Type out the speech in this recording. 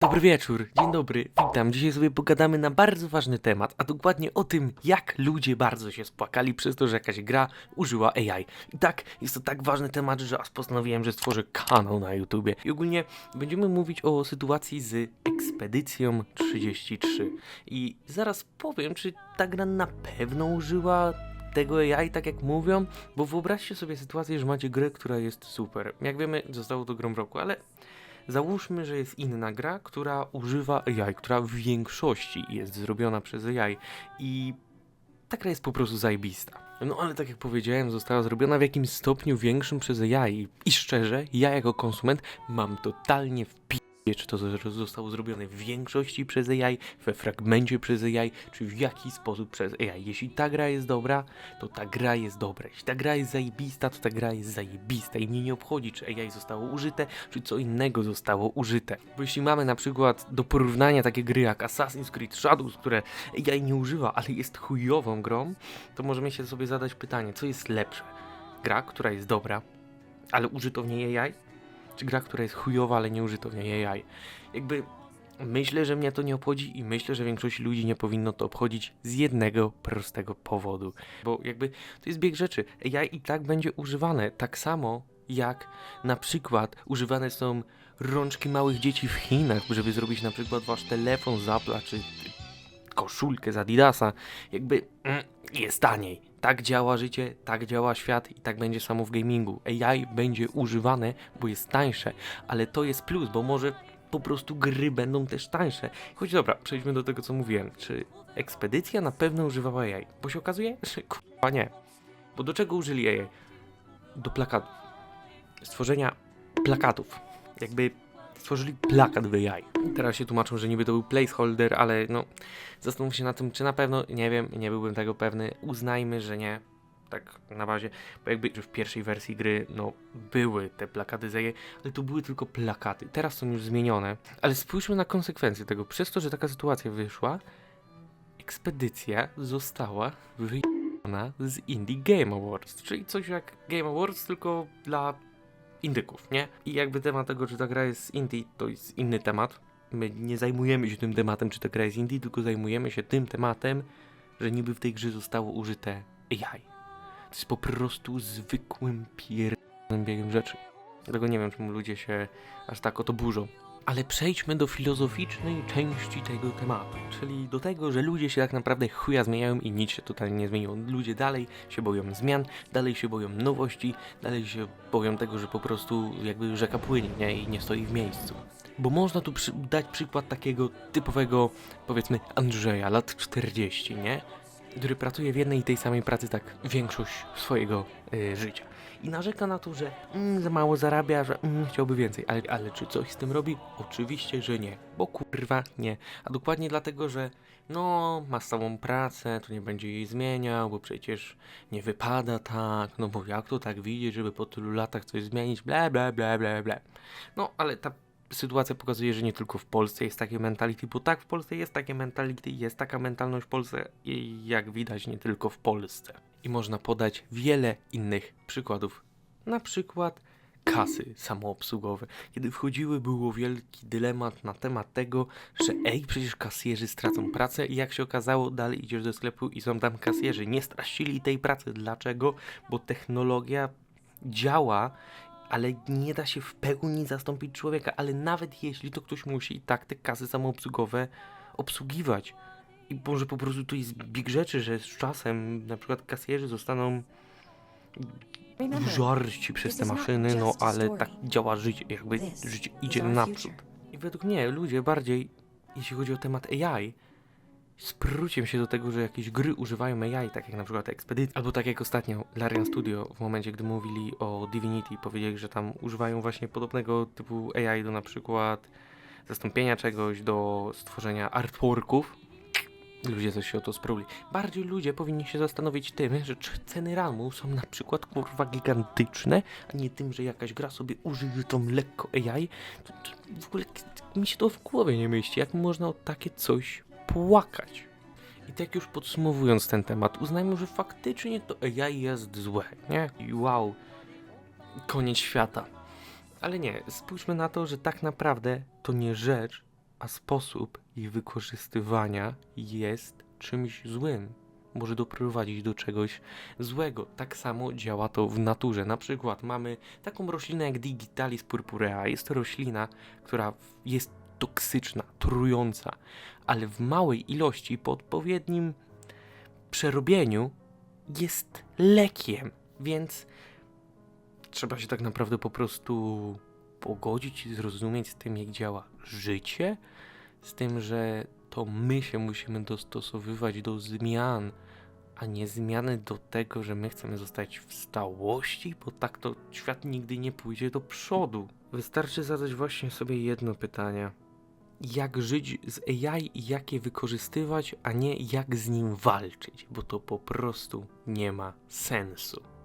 Dobry wieczór, dzień dobry, witam. Dzisiaj sobie pogadamy na bardzo ważny temat, a dokładnie o tym, jak ludzie bardzo się spłakali przez to, że jakaś gra użyła AI. I tak, jest to tak ważny temat, że aż postanowiłem, że stworzę kanał na YouTubie. I ogólnie będziemy mówić o sytuacji z Ekspedycją 33. I zaraz powiem, czy ta gra na pewno użyła tego AI, tak jak mówią, bo wyobraźcie sobie sytuację, że macie grę, która jest super. Jak wiemy, zostało to grą roku, ale Załóżmy, że jest inna gra, która używa AI, która w większości jest zrobiona przez AI i ta gra jest po prostu zajebista. No ale tak jak powiedziałem, została zrobiona w jakimś stopniu większym przez AI i szczerze, ja jako konsument mam totalnie w pi- czy to zostało zrobione w większości przez AI, we fragmencie przez AI, czy w jaki sposób przez AI. Jeśli ta gra jest dobra, to ta gra jest dobra. Jeśli ta gra jest zajebista, to ta gra jest zajebista i mnie nie obchodzi, czy AI zostało użyte, czy co innego zostało użyte. Bo jeśli mamy na przykład do porównania takie gry jak Assassin's Creed Shadows, które AI nie używa, ale jest chujową grą, to możemy się sobie zadać pytanie, co jest lepsze? Gra, która jest dobra, ale użyto w niej AI? Gra, która jest chujowa, ale nie użyto w niej AI? Jakby myślę, że mnie to nie obchodzi i myślę, że większość ludzi nie powinno to obchodzić z jednego prostego powodu. Bo jakby to jest bieg rzeczy. AI i tak będzie używane tak samo jak na przykład używane są rączki małych dzieci w Chinach, żeby zrobić na przykład wasz telefon z Apple'a czy koszulkę z Adidasa. Jakby mm, jest taniej. Tak działa życie, tak działa świat i tak będzie samo w gamingu. AI będzie używane, bo jest tańsze, ale to jest plus, bo może po prostu gry będą też tańsze. Choć dobra, przejdźmy do tego, co mówiłem. Czy ekspedycja na pewno używała AI? Bo się okazuje, że kurwa nie. Bo do czego użyli AI? Do plakatów. Stworzenia plakatów. Jakby stworzyli plakat w AI. Teraz się tłumaczą, że niby to był placeholder, ale no zastanów się na tym, czy na pewno, nie wiem, nie byłbym tego pewny. Uznajmy, że nie. Tak na bazie, bo jakby w pierwszej wersji gry, no, były te plakaty z ale to były tylko plakaty. Teraz są już zmienione, ale spójrzmy na konsekwencje tego. Przez to, że taka sytuacja wyszła, ekspedycja została wyjęta z Indie Game Awards, czyli coś jak Game Awards, tylko dla indyków, nie? I jakby temat tego, czy ta gra jest z to jest inny temat. My nie zajmujemy się tym tematem, czy ta gra jest indie, tylko zajmujemy się tym tematem, że niby w tej grze zostało użyte AI. To jest po prostu zwykłym pierdolnym biegiem rzeczy. Dlatego nie wiem, czemu ludzie się aż tak o to burzą. Ale przejdźmy do filozoficznej części tego tematu, czyli do tego, że ludzie się tak naprawdę chuja zmieniają i nic się totalnie nie zmieniło. Ludzie dalej się boją zmian, dalej się boją nowości, dalej się boją tego, że po prostu jakby rzeka płynie nie? i nie stoi w miejscu. Bo można tu przy, dać przykład takiego typowego, powiedzmy, Andrzeja, lat 40, nie? Który pracuje w jednej i tej samej pracy tak większość swojego y, życia. I narzeka na to, że mm, za mało zarabia, że mm, chciałby więcej. Ale, ale czy coś z tym robi? Oczywiście, że nie. Bo kurwa nie. A dokładnie dlatego, że no, ma stałą pracę, to nie będzie jej zmieniał, bo przecież nie wypada tak, no bo jak to tak widzieć, żeby po tylu latach coś zmienić, bla bla bla bla bla. No, ale ta sytuacja pokazuje, że nie tylko w Polsce jest takie mentality, bo tak, w Polsce jest takie mentality, jest taka mentalność w Polsce i jak widać nie tylko w Polsce. I można podać wiele innych przykładów. Na przykład kasy samoobsługowe. Kiedy wchodziły, było wielki dylemat na temat tego, że ej, przecież kasjerzy stracą pracę i jak się okazało, dalej idziesz do sklepu i są tam kasjerzy. Nie stracili tej pracy. Dlaczego? Bo technologia działa ale nie da się w pełni zastąpić człowieka, ale nawet jeśli to ktoś musi i tak te kasy samoobsługowe obsługiwać. I może po prostu to jest big rzeczy, że z czasem na przykład kasjerzy zostaną żarci przez te maszyny, no ale tak działa życie, jakby życie idzie naprzód. I według mnie ludzie bardziej, jeśli chodzi o temat AI, spróciem się do tego, że jakieś gry używają AI, tak jak na przykład Expedition, albo tak jak ostatnio Larian Studio w momencie, gdy mówili o Divinity, powiedzieli, że tam używają właśnie podobnego typu AI do na przykład zastąpienia czegoś, do stworzenia artworków. Ludzie coś się o to spruli. Bardziej ludzie powinni się zastanowić tym, że ceny ramu są na przykład kurwa gigantyczne, a nie tym, że jakaś gra sobie użyje tą lekko AI. To, to w ogóle mi się to w głowie nie mieści. Jak można o takie coś płakać? I tak już podsumowując ten temat, uznajmy, że faktycznie to AI jest złe, nie? I wow, koniec świata. Ale nie, spójrzmy na to, że tak naprawdę to nie rzecz a sposób ich wykorzystywania jest czymś złym. Może doprowadzić do czegoś złego. Tak samo działa to w naturze. Na przykład mamy taką roślinę jak Digitalis purpurea. Jest to roślina, która jest toksyczna, trująca, ale w małej ilości, po odpowiednim przerobieniu, jest lekiem. Więc trzeba się tak naprawdę po prostu pogodzić i zrozumieć z tym, jak działa życie, z tym, że to my się musimy dostosowywać do zmian, a nie zmiany do tego, że my chcemy zostać w stałości, bo tak to świat nigdy nie pójdzie do przodu. Wystarczy zadać właśnie sobie jedno pytanie. Jak żyć z AI i jak je wykorzystywać, a nie jak z nim walczyć, bo to po prostu nie ma sensu.